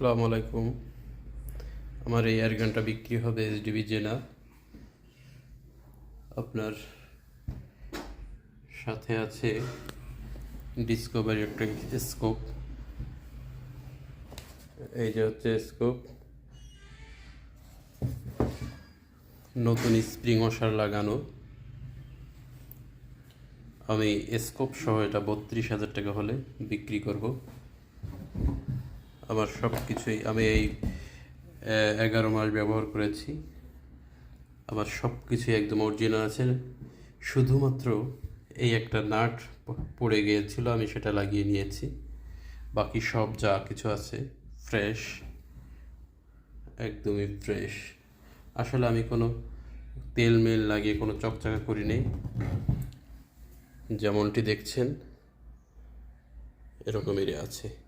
আসসালামু আলাইকুম। আমার এই এয়ার গানটা বিক্রি হবে এসডিবি জেনা। আপনার সাথে আছে ডিসকভারি একটা স্কোপ এই যে হচ্ছে স্কোপ নতুন স্প্রিং ওশার লাগানো। আমি স্কোপ সহ এটা বত্রিশ হাজার টাকা হলে বিক্রি করব। আমার সব কিছুই আমি এই এগারো মাস ব্যবহার করেছি। আমার সব কিছুই একদম অরিজিনাল আছে। শুধুমাত্র এই একটা নাট পড়ে গিয়েছিল, আমি সেটা লাগিয়ে নিয়েছি। বাকি সব যা কিছু আছে ফ্রেশ একদমই ফ্রেশ আসলে আমি কোনো তেল মেল লাগিয়ে কোনো চকচকা করি নেই। যেমনটি দেখছেন, এরকমেরই আছে।